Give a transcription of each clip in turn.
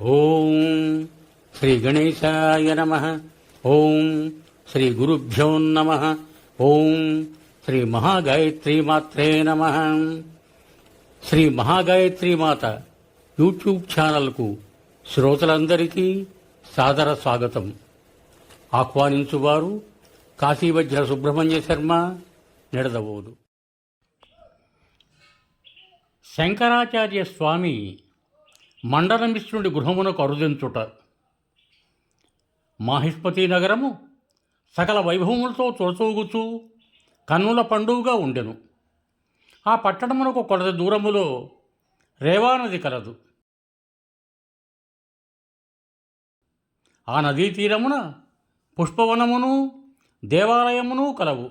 ఓం శ్రీ గణేశాయ నమ. ఓం శ్రీ గురుభ్యో నమ. ఓం శ్రీ మహాగాయత్రి మాత్రే నమ. శ్రీ మహాగాయత్రి మాత యూట్యూబ్ ఛానల్కు శ్రోతలందరికీ సాదర స్వాగతం. ఆహ్వానించువారు కాశీవజ్ర సుబ్రహ్మణ్య శర్మ నిడదవోదు. శంకరాచార్య స్వామి మండలమిశ్రుడి గృహమునకు అరుదించుట. మాహిష్పతి నగరము సకల వైభవములతో తొలతూగుచూ కన్నుల పండుగగా ఉండెను. ఆ పట్టణమునకు కొరత దూరములో రేవానది కలదు. ఆ నదీ తీరమున పుష్పవనమును దేవాలయమును కలవు.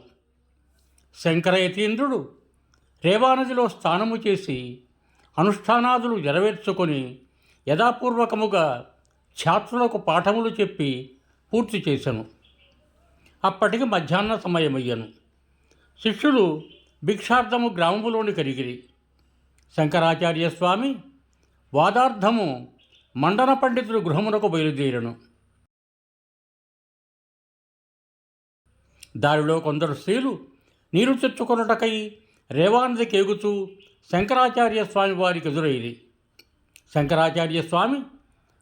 శంకరయతీంద్రుడు రేవానదిలో స్నానము చేసి అనుష్ఠానాదులు నెరవేర్చుకొని యథాపూర్వకముగా ఛాత్రులకు పాఠములు చెప్పి పూర్తి చేశాను అప్పటికి మధ్యాహ్న సమయమయ్యాను. శిష్యులు భిక్షార్థము గ్రామములోని కరిగిరి. శంకరాచార్య స్వామి వాదార్థము మండన పండితుడు గృహమునకు బయలుదేరను. దారిలో కొందరు స్త్రీలు నీరు తెచ్చుకొనుటకై రేవానది కేగుతూ శంకరాచార్య స్వామి వారికి ఎదురైది శంకరాచార్య స్వామి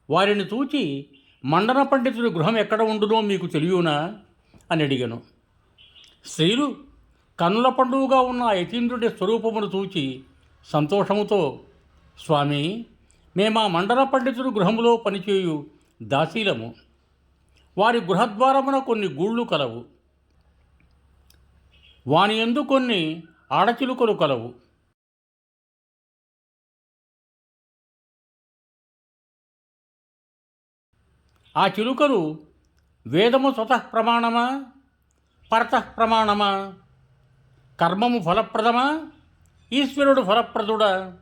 వారిని చూచి మండన పండితుడి గృహం ఎక్కడ ఉండునో మీకు తెలియనా? అని అడిగాను. స్త్రీలు కన్నుల పండుగగా ఉన్న యతీంద్రుడి స్వరూపమును చూచి సంతోషముతో స్వామి మేము ఆ మండల పండితుడి గృహములో పనిచేయు దాసీలము. వారి గృహద్వారమున కొన్ని గూళ్ళు కలవు. వాని ఎందు కొన్ని ఆడచిలుకలు కలవు. ఆ చిలుకలు వేదము స్వతః ప్రమాణమా? పరతః ప్రమాణమా? కర్మము ఫలప్రదమా? ఈశ్వరుడు ఫలప్రదుడా?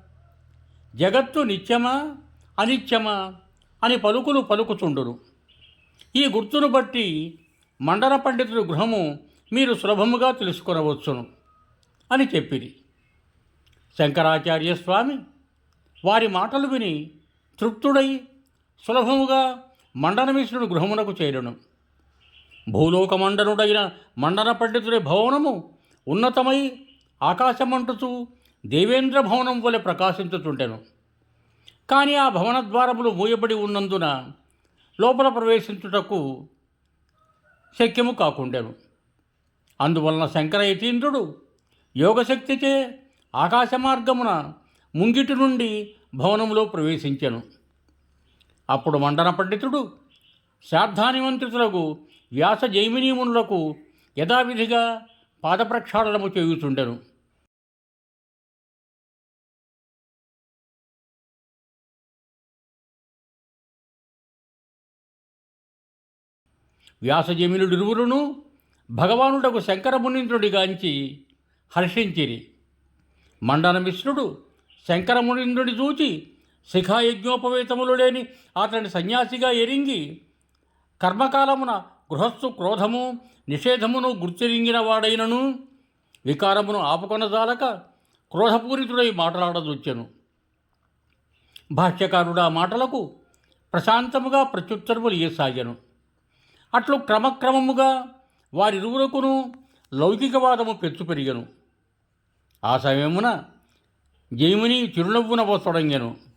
జగత్తు నిత్యమా? అనిత్యమా? అని పలుకులు పలుకుచుండును. ఈ గుర్తును బట్టి మండల పండితుడి గృహము మీరు సులభముగా తెలుసుకునవచ్చును అని చెప్పిరి. శంకరాచార్య స్వామి వారి మాటలు విని తృప్తుడై సులభముగా మండనమిశ్రుడు గృహమునకు చేరును. భూలోక మండనుడైన మండన పండితుడి భవనము ఉన్నతమై ఆకాశమంటుతూ దేవేంద్ర భవనం వలె ప్రకాశించుతుండెను కానీ ఆ భవన ద్వారములు మూయబడి ఉన్నందున లోపల ప్రవేశించుటకు శక్యము కాకుండెను. అందువలన శంకర యతీంద్రుడు యోగశక్తిచే ఆకాశ మార్గమున ముంగిటి నుండి భవనములో ప్రవేశించెను. అప్పుడు మండన పండితుడు శ్రాద్ధానిమంత్రితులకు వ్యాస జైమినీమునులకు యథావిధిగా పాదప్రక్షాళనము చేయుచుండెను. వ్యాసజమినుడిరువురును భగవానుడకు శంకరమునీంద్రుడిగాంచి హర్షించిరి. మండనమిశ్రుడు శంకరమునీంద్రుడి చూచి శిఖాయజ్ఞోపవేతములు లేని అతని సన్యాసిగా ఎరింగి కర్మకాలమున గృహస్థు క్రోధము నిషేధమును గుర్తిరింగిన వాడైనను. వికారమును ఆపుకొనజాలక క్రోధపూరితుడై మాట్లాడదొచ్చెను. భాష్యకారుడు ఆ మాటలకు ప్రశాంతముగా ప్రత్యుత్తరములు ఇయసాగాను అట్లు క్రమక్రమముగా వారిరువురకును లౌకికవాదము పెచ్చు పెరిగను. ఆ సమయమున జైముని చిరునవ్వున వసొడంగెను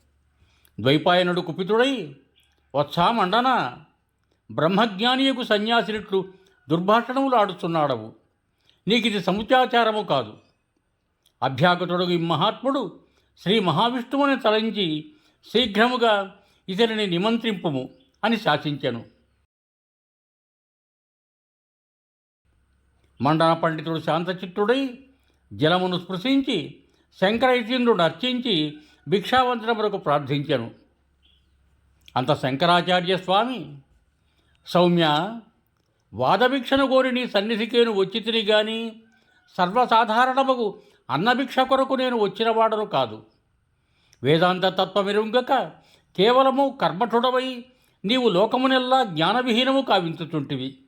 ద్వైపాయనుడు కుపితుడై వత్సా మండన? బ్రహ్మజ్ఞానియకు సన్యాసినట్లు దుర్భాషణములు ఆడుచున్నాడవు. నీకిది సముచాచారము కాదు. అభ్యాగతుడు ఈ మహాత్ముడు శ్రీ మహావిష్ణువుని తలంచి శీఘ్రముగా ఇతనిని నిమంత్రింపుము అని శాసించెను. మండన పండితుడు శాంతచిత్తుడై జలమును స్పృశించి శంకరైతీంద్రుడు అర్చించి భిక్షావంతరములకు ప్రార్థించెను. అంత శంకరాచార్య స్వామి సౌమ్య వాదభిక్షను కోరి నీ సన్నిధికేను వచ్చి తిరిగి గాని సర్వసాధారణముకు అన్నభిక్ష కొరకు నేను వచ్చినవాడను కాదు. వేదాంత తత్వమిరుంగక కేవలము కర్మఠుడవై నీవు లోకమునెల్లా జ్ఞానవిహీనము కావించుచుంటివి.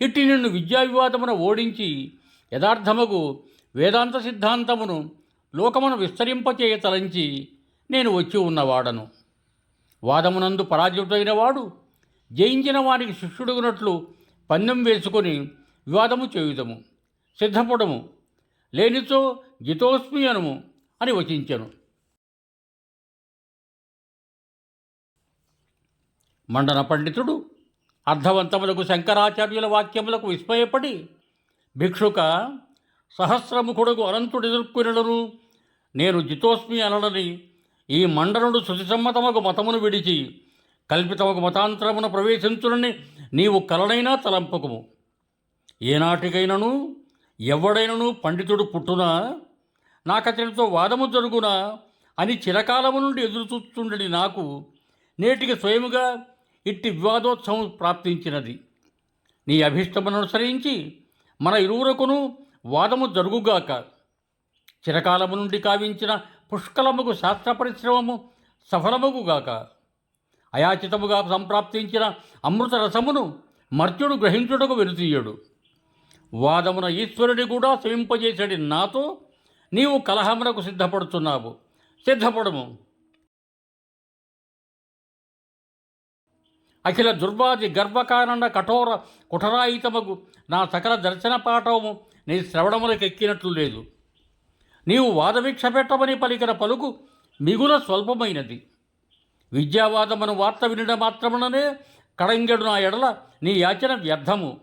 ఇట్టి నిన్ను విద్యా వివాదమున ఓడించి యథార్థముకు వేదాంత సిద్ధాంతమును లోకమును విస్తరింపచేయ తలంచి నేను వచ్చి ఉన్నవాడను. వాదమునందు పరాజితుడైన వాడు జయించిన వానికి శిష్యుడుగునట్లు పందెం వేసుకొని వివాదము చేయుదము సిద్ధపడము లేనిచో జితోస్మి అనుము అని వచించెను. మండన పండితుడు అర్థవంతములకు శంకరాచార్యుల వాక్యములకు విస్మయపడి భిక్షుక సహస్రముఖుడుగు అనంతుడు ఎదుర్కొనడను నేను జితోస్మి అనడని ఈ మండనుడు శుచిసమ్మతమకు మతమును విడిచి కల్పితమకు మతాంతరమున ప్రవేశించునని నీవు కలనైనా తలంపకము. ఏనాటికైనను ఎవడైనను పండితుడు పుట్టునా? నాకతనితో వాదము జరుగునా? అని చిరకాలము నుండి ఎదురుచూస్తుండని నాకు నేటికి స్వయముగా ఇట్టి వివాదోత్సవం ప్రాప్తించినది. నీ అభిష్టమును అనుసరించి మన ఇరువురకును వాదము జరుగుగాక. చిరకాలము నుండి కావించిన పుష్కలముకు శాస్త్ర పరిశ్రమము సఫలముగుగాక. అయాచితముగా సంప్రాప్తించిన అమృత రసమును మర్త్యుడు గ్రహించుటకు వెనుతీయడు. వాదమున ఈశ్వరుడి కూడా శమింపజేసడి నాతో నీవు కలహమునకు సిద్ధపడుతున్నావు సిద్ధపడము. అఖిల దుర్వాది గర్వకారణ కఠోర కుఠరాయితమగు నా సకల దర్శన పాఠము నీ శ్రవణములకెక్కినట్లు లేదు. నీవు వాదవీక్ష పెట్టమని పలికిన పలుకు మిగుల స్వల్పమైనది. విద్యావాదమును వార్త వినడ మాత్రముననే కడంగెడు నా ఎడల నీ యాచన వ్యర్థము.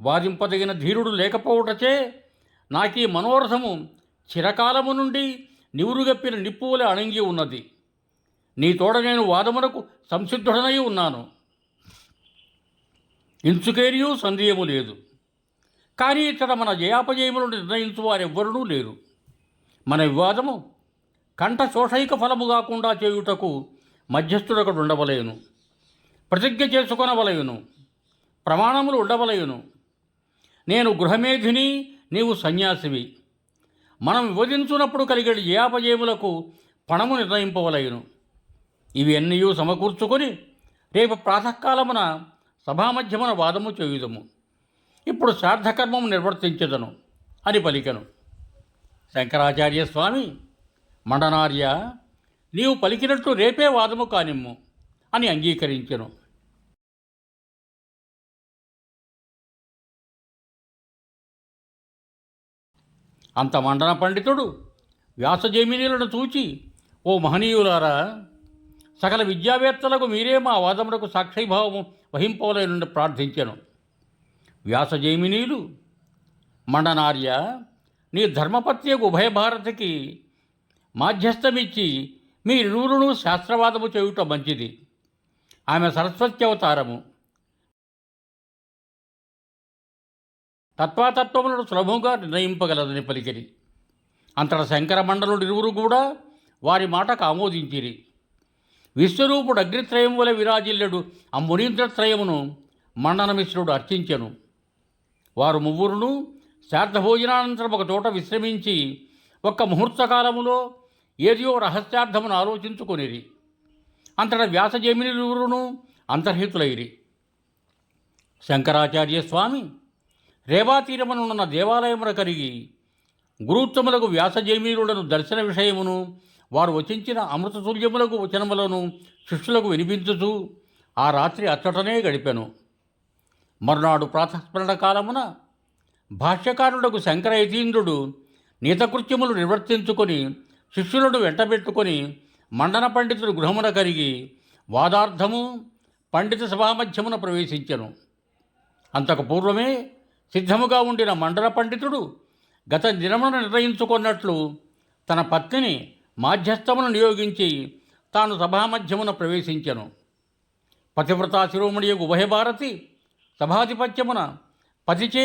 వాదింపదగిన ధీరుడు లేకపోవటచే నాకీ మనోరథము చిరకాలము నుండి నివురుగప్పిన నిప్పువలె అణంగి ఉన్నది. నీ తోడ నేను వాదమునకు సంసిద్ధుడనై ఉన్నాను. ఇంచుకేరియూ సందేహము లేదు. కానీ ఇక్కడ మన జయాపజయములను నిర్ణయించు వారెవ్వరూ లేరు. మన వివాదము కంఠ శోషైక ఫలము కాకుండా చేయుటకు మధ్యస్థుడొకడు ఉండవలేను. ప్రతిజ్ఞ చేసుకొనవలయును ప్రమాణములు ఉండవలయును నేను గృహమేధిని నీవు సన్యాసివి. మనం విభజించున్నప్పుడు కలిగే జయాపజయములకు పణము నిర్ణయింపవలయును ఇవి అన్నీ సమకూర్చుకొని రేపు ప్రాతకాలమున సభామధ్యమున వాదము చేయుదము. ఇప్పుడు సార్థకర్మం నిర్వర్తించదను అని పలికను. శంకరాచార్య స్వామి మండనార్య నీవు పలికినట్టు రేపే వాదము కానిమ్ము అని అంగీకరించెను. అంత మండన పండితుడు వ్యాసజైమినీలను చూచి ఓ మహనీయులారా సకల విద్యావేత్తలకు మీరే మా వాదములకు సాక్షిభావము వహింపవలేనని ప్రార్థించెను. వ్యాసజైమినీలు? మండనార్య నీ ధర్మపత్యకు ఉభయ భారతికి మాధ్యస్థమిచ్చి మీ ఇరువురును శాస్త్రవాదము చేయుట మంచిది. ఆమె సరస్వతి అవతారము. తత్వాతత్వములను సులభంగా నిర్ణయింపగలదని పలికిరి. అంతట శంకర మండలుడు ఇరువురు కూడా వారి మాటకు ఆమోదించిరి. విశ్వరూపుడు అగ్నిత్రయం వలె విరాజిల్లుడు. ఆ మునీంద్రత్రయమును మండనమిశ్రుడు అర్చించెను. వారు ముగ్గురును శ్రాద్ధభోజనానంతరం ఒక చోట విశ్రమించి ఒక్క ముహూర్తకాలములో ఏదియో రహస్యార్థమును ఆలోచించుకొనిరి. అంతట వ్యాసజమినిరువురును అంతర్హితులైరి. శంకరాచార్య స్వామి రేవాతీరమునున్న దేవాలయమున కరిగి గురుత్తములకు వ్యాసజైమీరులను దర్శన విషయమును వారు వచించిన అమృతతుల్యములకు వచనములను శిష్యులకు వినిపించుతూ ఆ రాత్రి అచ్చటనే గడిపాను. మరునాడు ప్రాతస్మరణ కాలమున భాష్యకారుడకు శంకరయతీంద్రుడు నీతకృత్యములు నిర్వర్తించుకొని శిష్యులను వెంటబెట్టుకొని మండన పండితుడు గృహమున కరిగి వాదార్థము పండిత సభామధ్యమున ప్రవేశించెను. అంతకు పూర్వమే సిద్ధముగా ఉండిన మండల పండితుడు గత నిరమణ నిర్ణయించుకున్నట్లు తన పత్నిని మాధ్యస్థమును నియోగించి తాను సభామధ్యమున ప్రవేశించెను. పతివ్రతా శిరోమణి ఉభయభారతి సభాధిపత్యమున పతిచే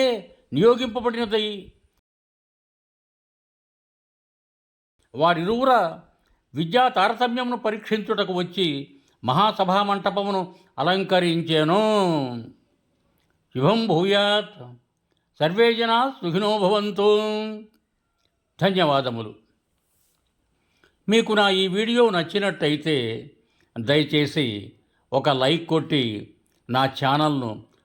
నియోగింపబడినదై వారిరువుర విద్యా తారతమ్యమును పరీక్షించుటకు వచ్చి మహాసభా మంటపమును అలంకరించెను. శుభం భూయాత్. సర్వే జనా సుఖినో భవంతు. ధన్యవాదములు. మీకు నా ఈ వీడియో నచ్చినట్టయితే దయచేసి ఒక లైక్ కొట్టి నా ఛానల్ను